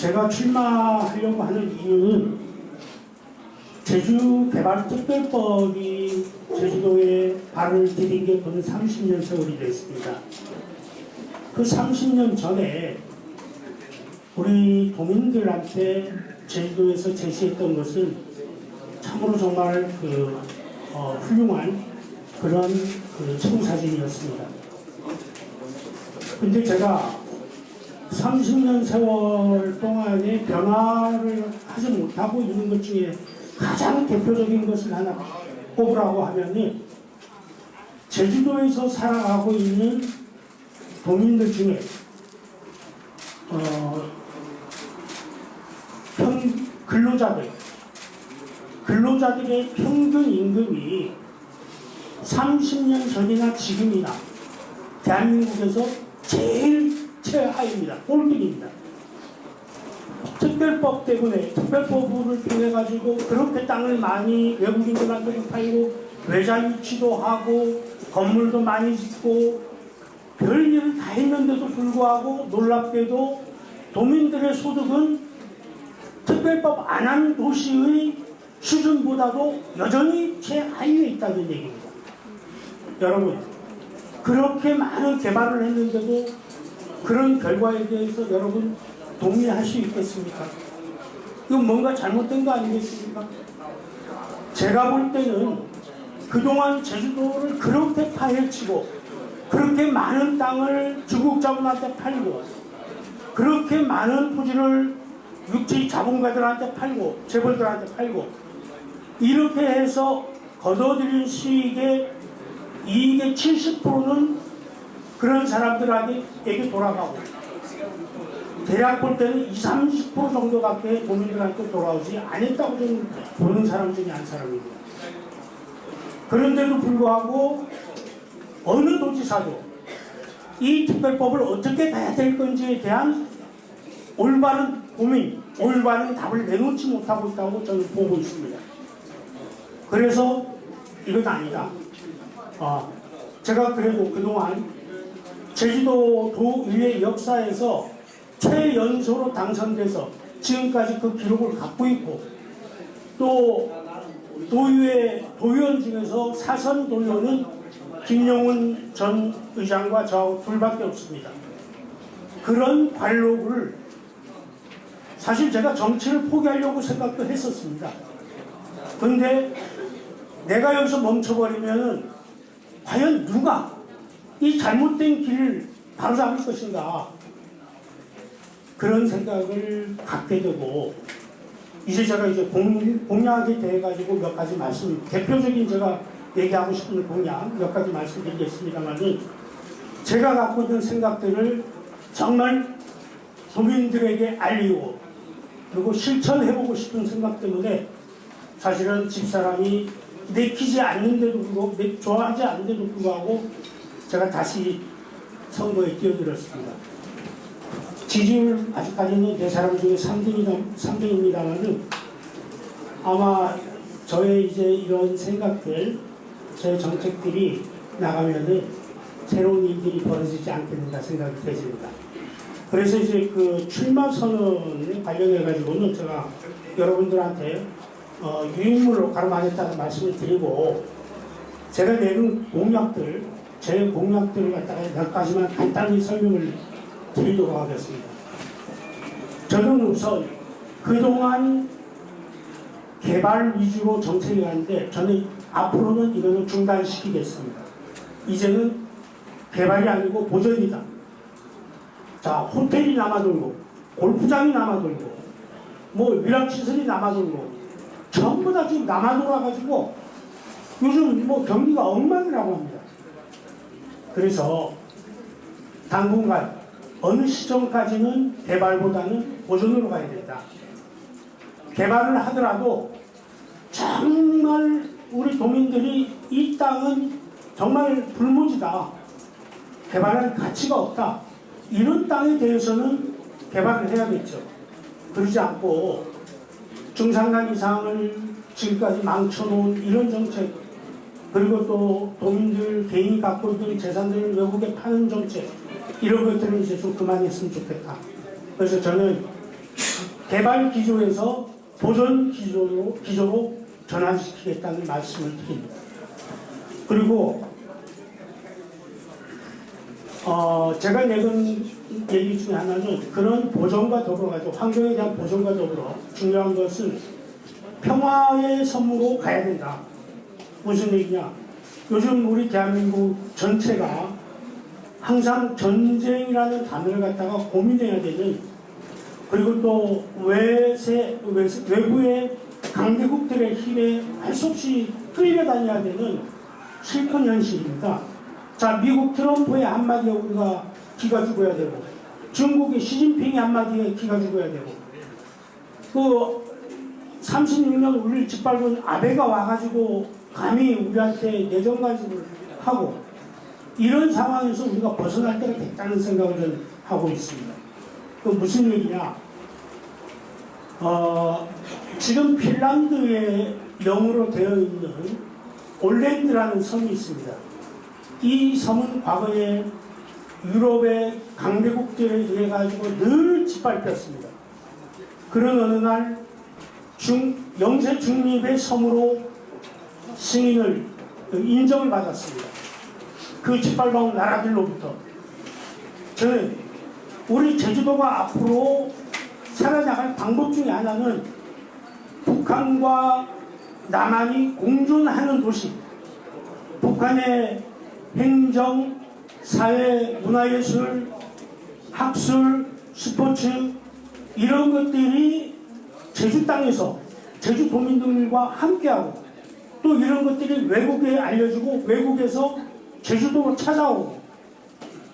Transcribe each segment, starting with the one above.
제가 출마하려고 하는 이유는 제주 개발특별법이 제주도에 발을 디딘 게 거의 30년 세월이 됐습니다. 그 30년 전에 우리 도민들한테 제주도에서 제시했던 것은 참으로 정말 그 어, 훌륭한 그런 그 청사진이었습니다. 근데 제가 30년 세월 동안에 변화를 하지 못하고 있는 것 중에 가장 대표적인 것을 하나 꼽으라고 하면은 제주도에서 살아가고 있는 도민들 중에 어, 평, 근로자들. 근로자들의 평균 임금이 30년 전이나 지금이나 대한민국에서 제일 최하입니다. 꼴등입니다. 특별법 때문에 특별법을 통해 가지고 그렇게 땅을 많이 외국인들한테 팔고 외자 유치도 하고 건물도 많이 짓고 별일을 다 했는데도 불구하고 놀랍게도 도민들의 소득은 특별법 안 한 도시의 수준보다도 여전히 최하위에 있다는 얘기입니다. 여러분 그렇게 많은 개발을 했는데도 그런 결과에 대해서 여러분 동의할 수 있겠습니까? 이건 뭔가 잘못된 거 아니겠습니까? 제가 볼 때는 그동안 제주도를 그렇게 파헤치고 그렇게 많은 땅을 중국 자본한테 팔고 그렇게 많은 토지를 육지 자본가들한테 팔고 재벌들한테 팔고 이렇게 해서 거둬들인 수익의 이익의 70%는 그런 사람들에게 돌아가고 대략 볼 때는 20, 30% 정도밖에 본인들한테 돌아오지 않았다고 저는 보는 사람 중에 한 사람입니다. 그런데도 불구하고 어느 도지사도 이 특별법을 어떻게 해야 될 건지에 대한 올바른 고민, 올바른 답을 내놓지 못하고 있다고 저는 보고 있습니다. 그래서 이건 아니다. 아, 제가 그래도 그동안 제주도 도의회 역사에서 최연소로 당선돼서 지금까지 그 기록을 갖고 있고 또 도의회 도의원 중에서 사선 도의원은 김용훈 전 의장과 저 둘밖에 없습니다. 그런 관록을 사실 제가 정치를 포기하려고 생각도 했었습니다. 근데 내가 여기서 멈춰버리면 과연 누가 이 잘못된 길을 바로잡을 것인가? 그런 생각을 갖게 되고 이제 제가 이제 공, 공약에 대해 가지고 몇 가지 말씀 대표적인 제가 얘기하고 싶은 공약 몇 가지 말씀드리겠습니다만은 제가 갖고 있는 생각들을 정말 도민들에게 알리고 그리고 실천해보고 싶은 생각 때문에 사실은 집사람이 내키지 않는데도 불구하고 내, 좋아하지 않는데도 불구하고 제가 다시 선거에 뛰어들었습니다. 지지율 아직까지는 네 사람 중에 3등이다, 3등입니다만은 아마 저의 이제 이런 생각들, 저의 정책들이 나가면은 새로운 일들이 벌어지지 않겠는가 생각이 되십니다. 그래서 이제 그 출마 선언에 관련해 가지고는 제가 여러분들한테 어, 유인물로 가름하겠다는 말씀을 드리고 제가 내는 공약들, 제 공약들을 갖다가 몇 가지만 간단히 설명을 드리도록 하겠습니다. 저는 우선 그동안 개발 위주로 정책이 가는데 저는 앞으로는 이거는 중단시키겠습니다. 이제는 개발이 아니고 보전이다. 자, 호텔이 남아돌고, 골프장이 남아돌고, 뭐 위락시설이 남아돌고, 전부 다 지금 남아돌아가지고 요즘 뭐 경기가 엉망이라고 합니다. 그래서 당분간 어느 시점까지는 개발보다는 보존으로 가야 된다. 개발을 하더라도 정말 우리 도민들이 이 땅은 정말 불모지다. 개발할 가치가 없다. 이런 땅에 대해서는 개발을 해야겠죠. 그러지 않고 중산간 이상을 지금까지 망쳐놓은 이런 정책 그리고 또 도민들 개인이 갖고 있는 재산들을 외국에 파는 정책 이런 것들은 이제 좀 그만했으면 좋겠다. 그래서 저는 개발 기조에서 보존 기조로, 기조로 전환시키겠다는 말씀을 드립니다. 그리고 어, 제가 내건 얘기 중에 하나는 그런 보존과 더불어가지고 환경에 대한 보존과 더불어 중요한 것은 평화의 섬으로 가야 된다. 무슨 얘기냐? 요즘 우리 대한민국 전체가 항상 전쟁이라는 단어를 갖다가 고민해야 되는 그리고 또 외세, 외세 외부의 강대국들의 힘에 할 수 없이 끌려다녀야 되는 슬픈 현실입니다. 자, 미국 트럼프의 한마디에 우리가 기가 죽어야 되고, 중국의 시진핑의 한마디에 기가 죽어야 되고, 그 36년 우리를 짓밟은 아베가 와가지고 감히 우리한테 내정 간섭을 하고, 이런 상황에서 우리가 벗어날 때가 됐다는 생각을 하고 있습니다. 그 무슨 얘기냐? 어, 지금 핀란드의 영어로 되어 있는 올랜드라는 섬이 있습니다. 이 섬은 과거에 유럽의 강대국들에 의해 가지고 늘 짓밟혔습니다. 그런 어느 날 중, 영세 중립의 섬으로 승인을 인정을 받았습니다. 그 짓밟아온 나라들로부터 저는 우리 제주도가 앞으로 살아나갈 방법 중에 하나는 북한과 남한이 공존하는 도시 북한의 행정, 사회, 문화예술, 학술, 스포츠 이런 것들이 제주 땅에서 제주 도민들과 함께하고 또 이런 것들이 외국에 알려지고 외국에서 제주도로 찾아오고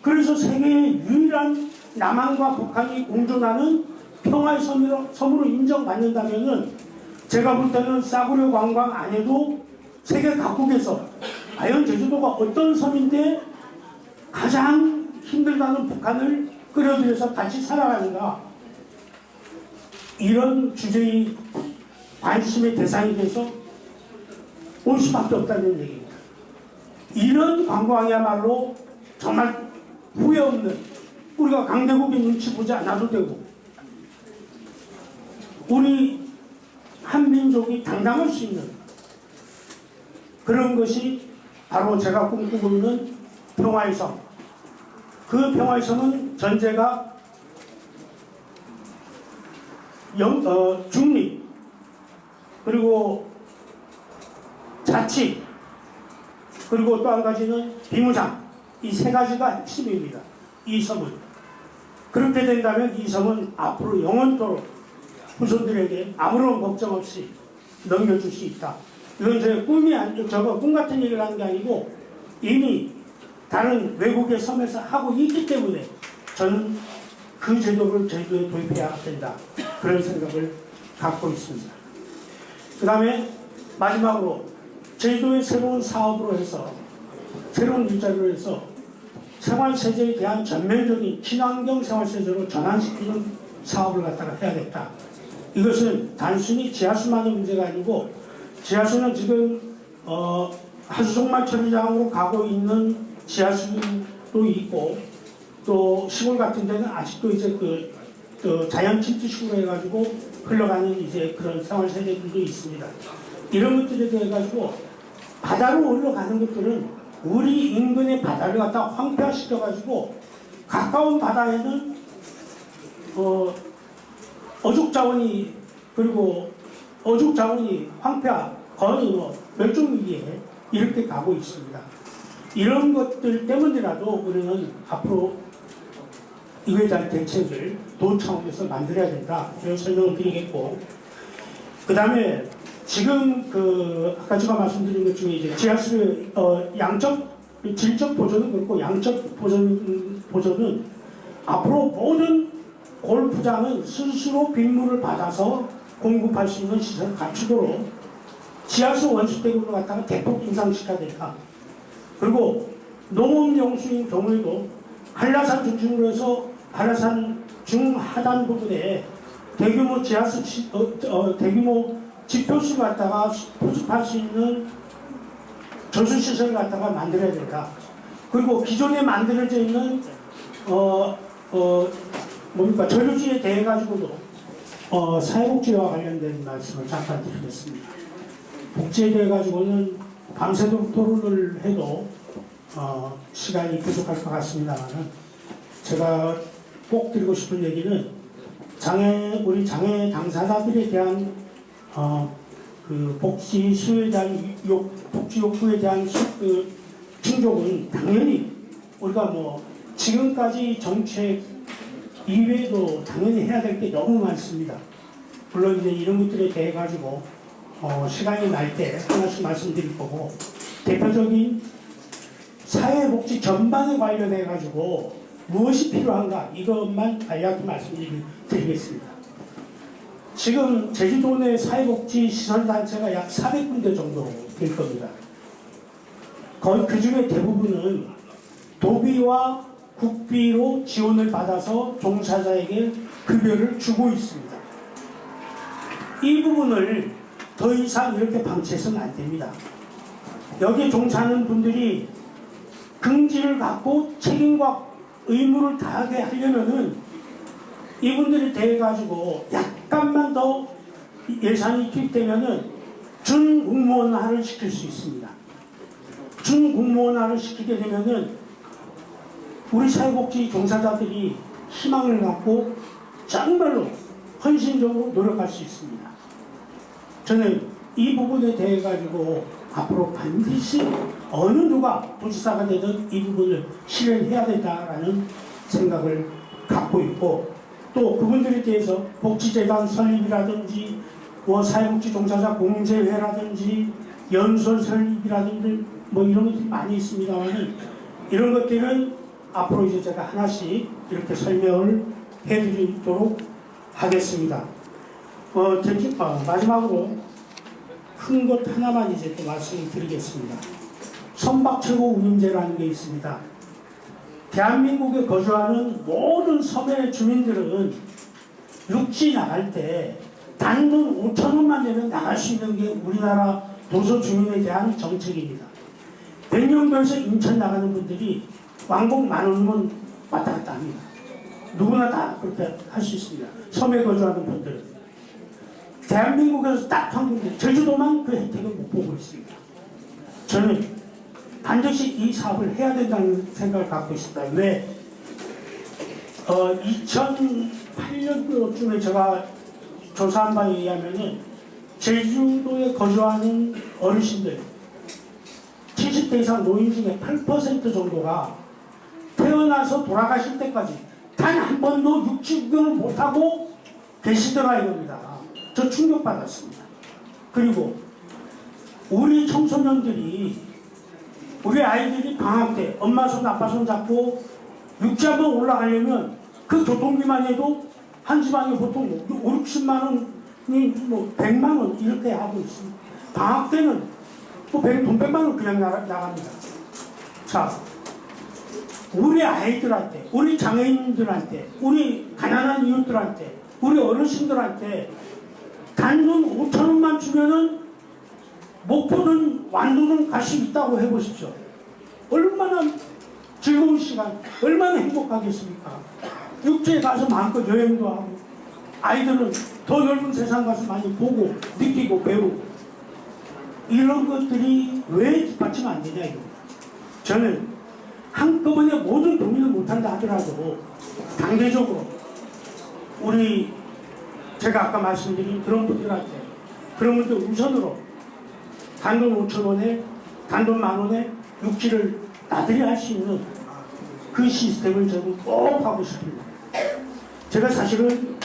그래서 세계의 유일한 남한과 북한이 공존하는 평화의 섬으로, 섬으로 인정받는다면은 제가 볼 때는 싸구려 관광 안 해도 세계 각국에서 과연 제주도가 어떤 섬인데 가장 힘들다는 북한을 끌어들여서 같이 살아가는가 이런 주제의 관심의 대상이 돼서 올 수밖에 없다는 얘기입니다. 이런 관광이야말로 정말 후회 없는 우리가 강대국의 눈치 보지 않아도 되고 우리 한민족이 당당할 수 있는 그런 것이 바로 제가 꿈꾸고 있는 평화의 섬. 그 평화의 섬은 전제가 영, 어, 중립, 그리고 자치, 그리고 또 한 가지는 비무장. 이 세 가지가 핵심입니다. 이 섬은. 그렇게 된다면 이 섬은 앞으로 영원토록 후손들에게 아무런 걱정 없이 넘겨줄 수 있다. 이건 제 꿈이 아니, 저거 꿈 같은 얘기를 하는 게 아니고 이미 다른 외국의 섬에서 하고 있기 때문에 저는 그 제도를 제주도에 도입해야 된다. 그런 생각을 갖고 있습니다. 그 다음에 마지막으로 제주도의 새로운 사업으로 해서 새로운 일자리로 해서 생활세제에 대한 전면적인 친환경 생활세제로 전환시키는 사업을 갖다가 해야겠다. 이것은 단순히 지하수만의 문제가 아니고 지하수는 지금 어, 하수종말 처리장으로 가고 있는 지하수도 있고 또 시골 같은 데는 아직도 이제 그, 그 자연 침투식으로 해가지고 흘러가는 이제 그런 생활 세대들도 있습니다. 이런 것들에 대해 가지고 바다로 흘러가는 것들은 우리 인근의 바다를 갖다 황폐화시켜 가지고 가까운 바다에는 어, 어족 자원이 그리고 어족 자원이 황폐화 거의 뭐 멸종 위기에 이렇게 가고 있습니다. 이런 것들 때문이라도 우리는 앞으로 대한 대책을 도 차원에서 만들어야 된다. 이런 설명을 드리겠고, 그 다음에 지금 그 아까 제가 말씀드린 것 중에 이제 지하수의 어, 양적 질적 보존은 그렇고 양적 보존 보존은 앞으로 모든 골프장은 스스로 빗물을 받아서 공급할 수 있는 시설을 갖추도록 지하수 원수대구를 갖다가 대폭 인상시켜야 된다. 그리고 농업용수인 경우에도 한라산 중심으로 해서 한라산 중하단 부분에 대규모 지하수 치- 어, 어, 대규모 지표수 갖다가 포집할 수 있는 저수시설 갖다가 만들어야 된다. 그리고 기존에 만들어져 있는 어, 어, 뭡니까 저류주에 대해 가지고도 어, 사회복지와 관련된 말씀을 잠깐 드리겠습니다. 복지에 대해 가지고는 밤새도록 토론을 해도 어, 시간이 부족할 것 같습니다만은 제가 꼭 드리고 싶은 얘기는 장애 우리 장애 당사자들에 대한 어, 그 복지 수요에 대한 욕, 복지 욕구에 대한 수, 그 충족은 당연히 우리가 뭐 지금까지 정책 이외에도 당연히 해야 될 게 너무 많습니다. 물론 이제 이런 것들에 대해 가지고 어, 시간이 날 때 하나씩 말씀드릴 거고 대표적인 사회복지 전반에 관련해 가지고 무엇이 필요한가 이것만 간략히 말씀드리겠습니다. 지금 제주도 내 사회복지 시설단체가 약 400군데 정도 될 겁니다. 거의 그 중에 대부분은 도비와 국비로 지원을 받아서 종사자에게 급여를 주고 있습니다. 이 부분을 더 이상 이렇게 방치해서는 안 됩니다. 여기에 종사하는 분들이 긍지를 갖고 책임과 의무를 다하게 하려면은 이분들이 대해 가지고 약간만 더 예산이 투입되면은 준공무원화를 시킬 수 있습니다. 준공무원화를 시키게 되면은 우리 사회복지 종사자들이 희망을 갖고 정말로 헌신적으로 노력할 수 있습니다. 저는 이 부분에 대해 가지고 앞으로 반드시 어느 누가 도지사가 되든 이 부분을 실현해야 된다라는 생각을 갖고 있고 또 그분들에 대해서 복지재단 설립이라든지 뭐 사회복지 종사자 공제회라든지 연수원 설립이라든지 뭐 이런 것들이 많이 있습니다만은 이런 것들은 앞으로 이제 제가 하나씩 이렇게 설명을 해드리도록 하겠습니다. 어, 어, 마지막으로 큰 것 하나만 이제 또 말씀을 드리겠습니다. 선박 최고 운임제라는 게 있습니다. 대한민국에 거주하는 모든 섬의 주민들은 육지 나갈 때 단돈 5천 원만 내면 나갈 수 있는 게 우리나라 도서 주민에 대한 정책입니다. 백령도에서 인천 나가는 분들이 왕복 만 원이면 왔다 갔다 합니다. 누구나 다 그렇게 할 수 있습니다. 섬에 거주하는 분들은. 대한민국에서 딱 한 군데, 제주도만 그 혜택을 못 보고 있습니다. 저는 반드시 이 사업을 해야 된다는 생각을 갖고 있습니다. 왜? 어, 2008년도쯤에 제가 조사한 바에 의하면은 제주도에 거주하는 어르신들 70대 이상 노인 중에 8% 정도가 태어나서 돌아가실 때까지 단 한 번도 육지 구경을 못하고 계시더라 이겁니다. 저 충격받았습니다. 그리고 우리 청소년들이 우리 아이들이 방학 때 엄마 손 아빠 손 잡고 육지 한번 올라가려면 그 교통비만 해도 한 집안에 보통 5, 60만 원이 뭐 100만 원 이렇게 하고 있습니다. 방학 때는 뭐 100, 돈 100만 원 그냥 나가, 나갑니다. 자, 우리 아이들한테, 우리 장애인들한테, 우리 가난한 이웃들한테, 우리 어르신들한테 단돈 5천 원만 주면은 목포든 완도든 갈수 있다고 해보십시오. 얼마나 즐거운 시간, 얼마나 행복하겠습니까? 육지에 가서 마음껏 여행도 하고, 아이들은 더 넓은 세상 가서 많이 보고, 느끼고, 배우고. 이런 것들이 왜 뒷받침 안 되냐, 이거. 저는 한꺼번에 모든 동의를 못한다 하더라도, 단계적으로, 우리, 제가 아까 말씀드린 그런 분들한테, 그런 분들 우선으로 단돈 5천 원에 단돈 만 원에 육지를 나들이 할 수 있는 그 시스템을 저는 꼭 하고 싶습니다. 제가 사실은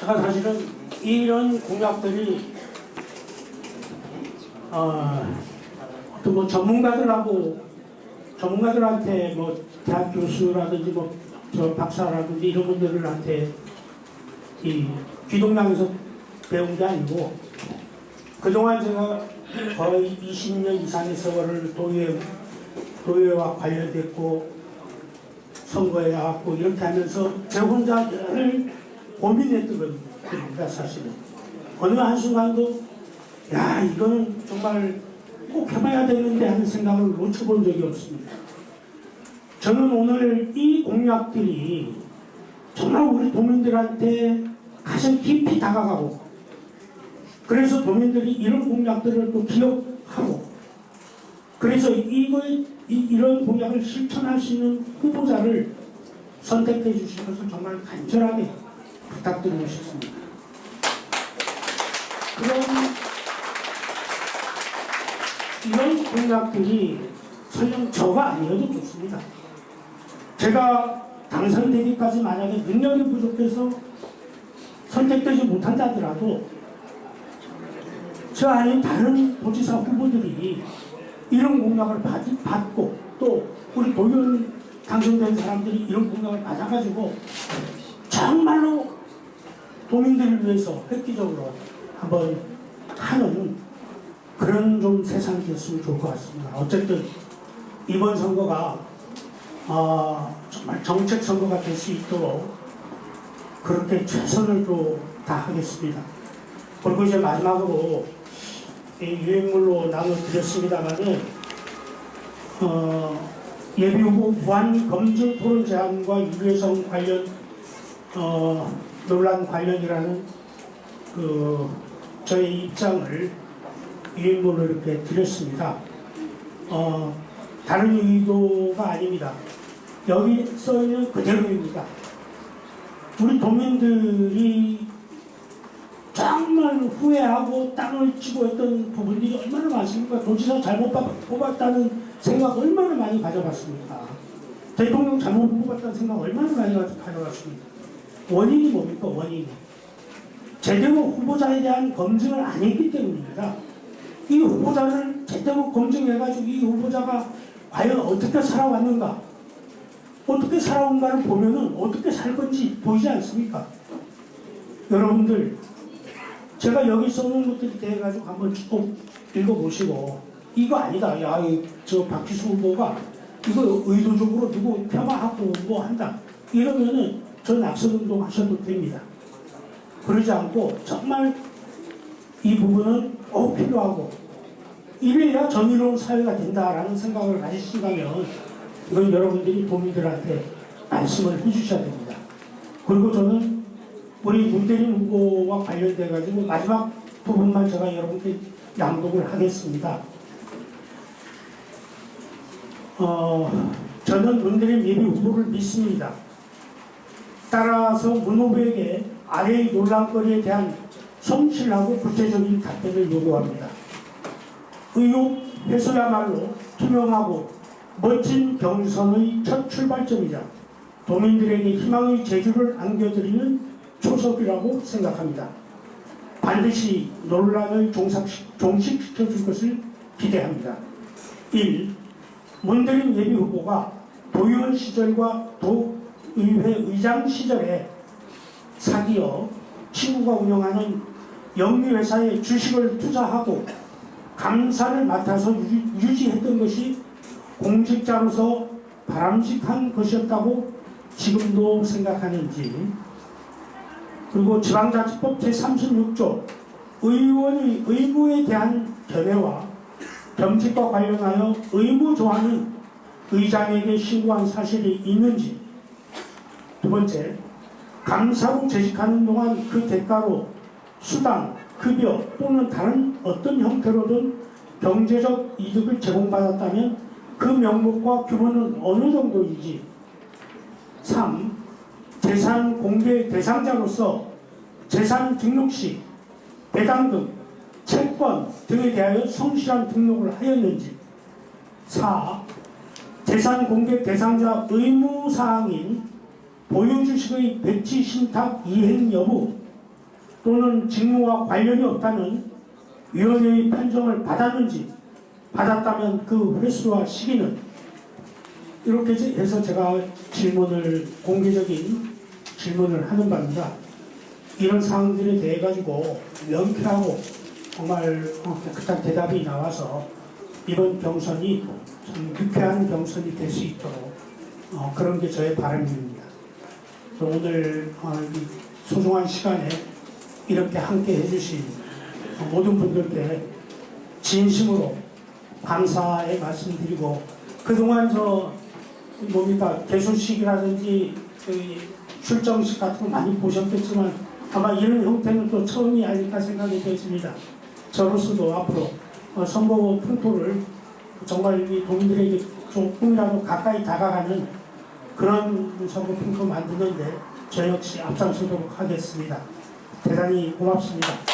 제가 사실은 이런 공약들이 어, 뭐 전문가들하고 전문가들한테 뭐 대학 교수라든지 뭐 저 박사라든지 이런 분들한테 이 귀동당에서 배운 게 아니고 그동안 제가 거의 20년 이상의 세월을 도의회, 도의회와 관련됐고 선거에 나왔고 이렇게 하면서 제 혼자 늘 고민했던 겁니다 사실은. 어느 한순간도 야 이거는 정말 꼭 해봐야 되는데 하는 생각을 놓쳐본 적이 없습니다. 저는 오늘 이 공약들이 정말 우리 도민들한테 가장 깊이 다가가고 그래서 도민들이 이런 공약들을 또 기억하고 그래서 이거 이, 런 공약을 실천할 수 있는 후보자를 선택해 주신 것을 정말 간절하게 부탁드리고 싶습니다. 그런 이런 공약들이 설령 저가 아니어도 좋습니다. 제가 당선되기까지 만약에 능력이 부족해서 선택되지 못한다 하더라도 저 아닌 다른 도지사 후보들이 이런 공약을 받, 받고 또 우리 도의원 당선된 사람들이 이런 공약을 받아가지고 정말로 도민들을 위해서 획기적으로 한번 하는 그런 좀 세상이 됐으면 좋을 것 같습니다. 어쨌든 이번 선거가 어, 정말 정책 선거가 될 수 있도록 그렇게 최선을 또 다하겠습니다. 그리고 이제 마지막으로 이 유행물로 나눠드렸습니다만은 어, 예비후보 무한 검증 토론 제안과 유해성 관련 어, 논란 관련이라는 그 저의 입장을 유행물로 이렇게 드렸습니다. 어, 다른 의도가 아닙니다. 여기 써 있는 그대로입니다. 우리 도민들이 정말 후회하고 땅을 치고 했던 부분들이 얼마나 많습니까? 도지사 잘못 뽑았다는 생각 얼마나 많이 가져봤습니까? 대통령 잘못 뽑았다는 생각 얼마나 많이 가져봤습니까? 원인이 뭡니까? 원인이. 제대로 후보자에 대한 검증을 안 했기 때문입니다. 이 후보자를 제대로 검증해가지고 이 후보자가 과연 어떻게 살아왔는가? 어떻게 살아온가를 보면은 어떻게 살 건지 보이지 않습니까? 여러분들, 제가 여기 써놓은 것들에 대해 가지고 한번 쭉 읽어보시고, 이거 아니다. 야, 이저 박지수 후보가 이거 의도적으로 누구 폄하하고 뭐 한다. 이러면은 저 낙선운동 하셔도 됩니다. 그러지 않고 정말 이 부분은 꼭 필요하고 이래야 정의로운 사회가 된다라는 생각을 가지신다면 이건 여러분들이 도민들한테 말씀을 해주셔야 됩니다. 그리고 저는 우리 문대린 후보와 관련돼 가지고 마지막 부분만 제가 여러분께 양독을 하겠습니다. 어, 저는 문대린 예비 후보를 믿습니다. 따라서 문 후보에게 아래의 논란거리에 대한 성실하고 구체적인 답변을 요구합니다. 의혹 해소야말로 투명하고 멋진 경선의 첫 출발점이자 도민들에게 희망의 제주를 안겨드리는 초석이라고 생각합니다. 반드시 논란을 종식시켜 줄 것을 기대합니다. 1. 문대림 예비 후보가 도의원 시절과 도의회 의장 시절에 사기어 친구가 운영하는 영리회사에 주식을 투자하고 감사를 맡아서 유지했던 것이 공직자로서 바람직한 것이었다고 지금도 생각하는지. 그리고 지방자치법 제36조 의원의 의무에 대한 견해와 겸직과 관련하여 의무 조항인 의장에게 신고한 사실이 있는지. 두 번째 감사로 재직하는 동안 그 대가로 수당, 급여 또는 다른 어떤 형태로든 경제적 이득을 제공받았다면 그 명목과 규모는 어느 정도인지 3. 재산 공개 대상자로서 재산 등록 시 배당 등 채권 등에 대하여 성실한 등록을 하였는지 4. 재산 공개 대상자 의무사항인 보유주식의 배치 신탁 이행 여부 또는 직무와 관련이 없다는 위원회의 판정을 받았는지 받았다면 그 횟수와 시기는 이렇게 해서 제가 질문을 공개적인 질문을 하는 바입니다. 이런 사항들에 대해 가지고 명쾌하고 정말 깨끗한 대답이 나와서 이번 경선이 좀 유쾌한 경선이 될 수 있도록 어, 그런 게 저의 바람입니다. 오늘 어, 소중한 시간에 이렇게 함께 해주신 모든 분들께 진심으로 감사의 말씀 드리고 그동안 저 뭡니까 개소식이라든지 그 출정식 같은 거 많이 보셨겠지만 아마 이런 형태는 또 처음이 아닐까 생각이 되십니다. 저로서도 앞으로 어, 선거 풍토를 정말 이 도민들에게 조금이라도 가까이 다가가는 그런 선거 풍토 만드는데 저 역시 앞장서도록 하겠습니다. 대단히 고맙습니다.